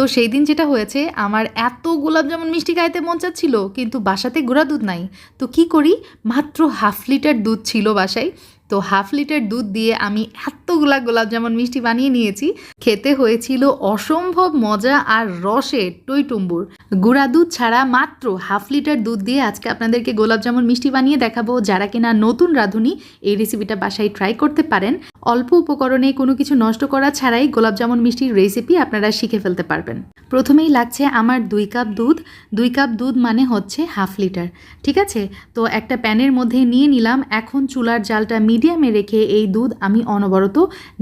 তো সেই দিন যেটা হয়েছে, আমার এত গোলাপ যেমন মিষ্টি খাইতে মন চাচ্ছিল, কিন্তু বাসাতে গোড়া দুধ নাই। তো কি করি? মাত্র হাফ লিটার দুধ ছিল বাসায়। তো হাফ লিটার দুধ দিয়ে আমি এতগুলা গোলাপ জামুন মিষ্টি বানিয়ে নিয়েছি। খেতে হয়েছিল অসম্ভব মজা আর রসে টইটুম্বুর। গুঁড়া দুধ ছাড়া মাত্র হাফ লিটার দুধ দিয়ে আজকে আপনাদেরকে গোলাপ জামুন মিষ্টি বানিয়ে দেখাবো। যারা কিনা নতুন রাঁধুনি, এই রেসিপিটা বাসায় ট্রাই করতে পারেন। অল্প উপকরণে কোনো কিছু নষ্ট করা ছাড়াই গোলাপ জামুন মিষ্টির রেসিপি আপনারা শিখে ফেলতে পারবেন। প্রথমেই লাগছে আমার দুই কাপ দুধ। দুই কাপ দুধ মানে হচ্ছে হাফ লিটার। ঠিক আছে? তো একটা প্যানের মধ্যে নিয়ে নিলাম। এখন চুলার জালটা মিডিয়ামে রেখে এই দুধ আমি অনবরত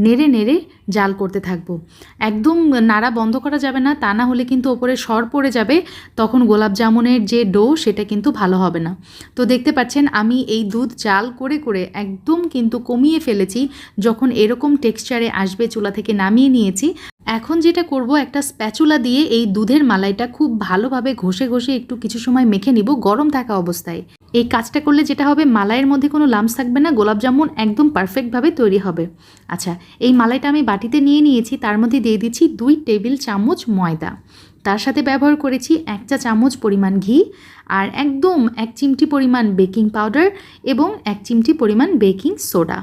নেড়ে নেড়ে জাল করতে থাকব। একদম নাড়া বন্ধ করা যাবে না, তা না হলে কিন্তু ওপরে সর পড়ে যাবে, তখন গোলাপ জামুনের যে ডো সেটা কিন্তু ভালো হবে না। তো দেখতে পাচ্ছেন, আমি এই দুধ জাল করে করে একদম কিন্তু কমিয়ে ফেলেছি, যখন এরকম টেক্সচারে আসবে চুলা থেকে নামিয়ে নিয়েছি। এখন যেটা করব, একটা স্প্যাচুলা দিয়ে এই দুধের মালাইটা খুব ভালোভাবে ঘষে ঘষে একটু কিছু সময় মেখে নিব, গরম থাকা অবস্থায়। এই কাজটা করলে যেটা হবে, মালাইয়ের মধ্যে কোনো লাম্পস থাকবে না, গোলাপ জামুন একদম পারফেক্টভাবে তৈরি হবে। আচ্ছা এই মালাইটা আমি বাটিতে নিয়ে নিয়েছি, তার মধ্যে দিয়ে দিচ্ছি দুই টেবিল চামচ ময়দা। তার সাথে ব্যবহার করেছি এক চা চামচ পরিমাণ ঘি আর একদম এক চিমটি পরিমাণ বেকিং পাউডার এবং এক চিমটি পরিমাণ বেকিং সোডা।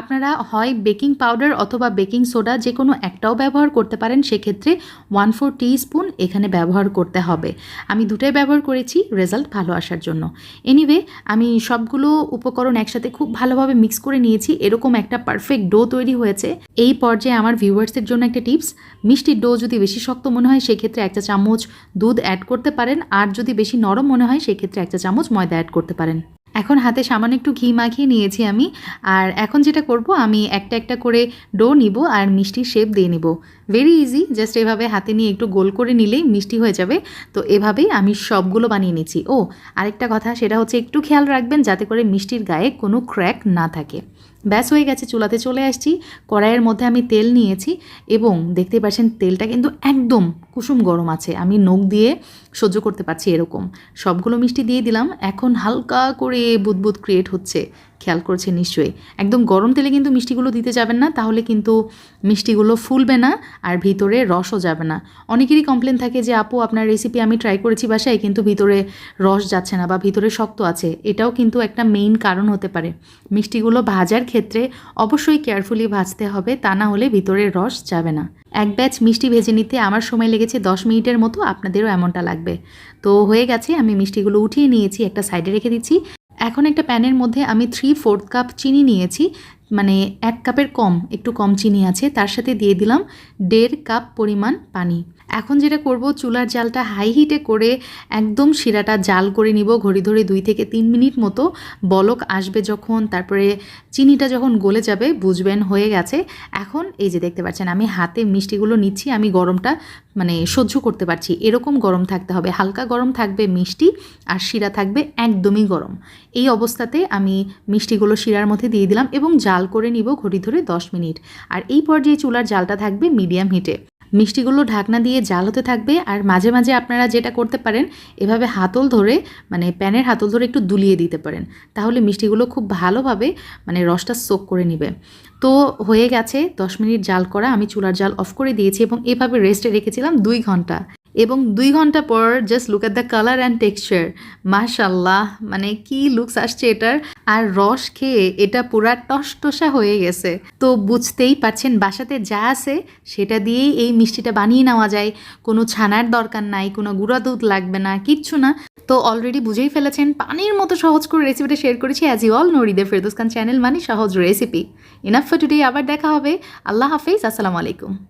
আপনারা হয় বেকিং পাউডার অথবা বেকিং সোডা যে কোনো একটাও ব্যবহার করতে পারেন, সেক্ষেত্রে ওয়ান ফোর স্পুন এখানে ব্যবহার করতে হবে। আমি দুটাই ব্যবহার করেছি রেজাল্ট ভালো আসার জন্য। এনিওয়ে আমি সবগুলো উপকরণ একসাথে খুব ভালোভাবে মিক্স করে নিয়েছি, এরকম একটা পারফেক্ট ডো তৈরি হয়েছে। এই পর্যায়ে আমার ভিউয়ার্সের জন্য একটা টিপস মিষ্টির ডো যদি বেশি শক্ত মনে হয়, সেক্ষেত্রে একটা চামচ দুধ অ্যাড করতে পারেন, আর যদি বেশি নরম মনে হয়, সেক্ষেত্রে একটা চামচ ময়দা অ্যাড করতে পারেন। এখন হাতে সামান্য একটু ঘি মাখিয়ে নিয়েছি আমি। আর এখন যেটা করব, আমি একটা একটা করে ডো নিব আর মিষ্টির শেপ দিয়ে নিব। ভেরি ইজি জাস্ট এভাবে হাতে নিয়ে একটু গোল করে নিলেই মিষ্টি হয়ে যাবে। তো এভাবেই আমি সবগুলো বানিয়ে নিচ্ছি ও, আরেকটা কথা, সেটা হচ্ছে একটু খেয়াল রাখবেন যাতে করে মিষ্টির গায়ে কোনো ক্র্যাক না থাকে। ব্যাস, হয়ে গেছে, চুলাতে চলে আসছি। কড়াইয়ের মধ্যে আমি তেল নিয়েছি এবং দেখতে পাচ্ছেন তেলটা কিন্তু একদম কুসুম গরম আছে। আমি নখ দিয়ে সহ্য করতে পারছি এরকম। সবগুলো মিষ্টি দিয়ে দিলাম। এখন হালকা করে বুদবুদ ক্রিয়েট হচ্ছে। খেয়াল করছে নিশ্চয়ই। একদম গরম তেলে কিন্তু মিষ্টিগুলো দিতে যাবেন না, তাহলে কিন্তু মিষ্টিগুলো ফুলবে না আর ভিতরে রসও যাবে না। অনেকেরই কমপ্লেন থাকে যে, আপু, আপনার রেসিপি আমি ট্রাই করেছি বাসায়, কিন্তু ভিতরে রস যাচ্ছে না বা ভিতরে শক্ত আছে। এটাও কিন্তু একটা মেইন কারণ হতে পারে। মিষ্টিগুলো ভাজার ক্ষেত্রে অবশ্যই কেয়ারফুলি ভাজতে হবে, তা না হলে ভিতরে রস যাবে না। এক ব্যাচ মিষ্টি ভেজে নিতে আমার সময় লেগেছে দশ মিনিটের মতো, আপনাদেরও এমনটা লাগবে। তো হয়ে গেছে, আমি মিষ্টিগুলো উঠিয়ে নিয়েছি, একটা সাইডে রেখে দিচ্ছি। এখন একটা প্যানের মধ্যে আমি থ্রি ফোর্থ কাপ চিনি নিয়েছি মানে এক কাপের কম, একটু কম চিনি আছে, তার সাথে দিয়ে দিলাম দেড় কাপ পরিমাণ পানি। এখন যেটা করব, চুলার জালটা হাই হিটে করে একদম শিরাটা জাল করে নিব, ঘড়ি ধরে দুই থেকে তিন মিনিট মতো। বলক আসবে যখন, তারপরে চিনিটা যখন গলে যাবে, বুঝবেন হয়ে গেছে। এখন এই যে দেখতে পাচ্ছেন, আমি হাতে মিষ্টিগুলো নিচ্ছি, আমি গরমটা মানে সহ্য করতে পারছি। এরকম গরম থাকতে হবে, হালকা গরম থাকবে মিষ্টি আর শিরা থাকবে একদমই গরম। এই অবস্থাতে আমি মিষ্টিগুলো শিরার মধ্যে দিয়ে দিলাম এবং জাল করে নিব ঘড়ি ধরে দশ মিনিট। আর এই পর্যায়ে চুলার জালটা থাকবে মিডিয়াম হিটে মিষ্টিগুলো ঢাকনা দিয়ে জাল হতে থাকবে আর মাঝে মাঝে আপনারা যেটা করতে পারেন, এভাবে হাতল ধরে মানে প্যানের হাতল ধরে একটু দুলিয়ে দিতে পারেন। তাহলে মিষ্টিগুলো খুব ভালোভাবে মানে রসটা সোক করে নিবে। তো হয়ে গেছে, দশ মিনিট জাল করা। আমি চুলার জাল অফ করে দিয়েছি এবং এভাবে রেস্টে রেখেছিলাম দুই ঘণ্টা। এবং দুই ঘণ্টা পর just look at the colour and texture মাশাল্লাহ মানে কি লুকস আসছে এটার? আর রস খেয়ে এটা পুরা টসটসা হয়ে গেছে। তো বুঝতেই পারছেন বাসাতে যা আছে, সেটা দিয়েই এই মিষ্টিটা বানিয়ে নেওয়া যায়। কোনো ছানার দরকার নাই, কোনো গুঁড়া দুধ লাগবে না, কিচ্ছু না। তো অলরেডি বুঝেই ফেলেছেন, পানির মতো সহজ করে রেসিপিটা শেয়ার করেছি অ্যাজ ইউ অল নরিদের ফেরদোস খান চ্যানেল মানে সহজ রেসিপি ইনাফ ফর টুডে আবার দেখা হবে। আল্লাহ হাফিজ, আসসালামু আলাইকুম।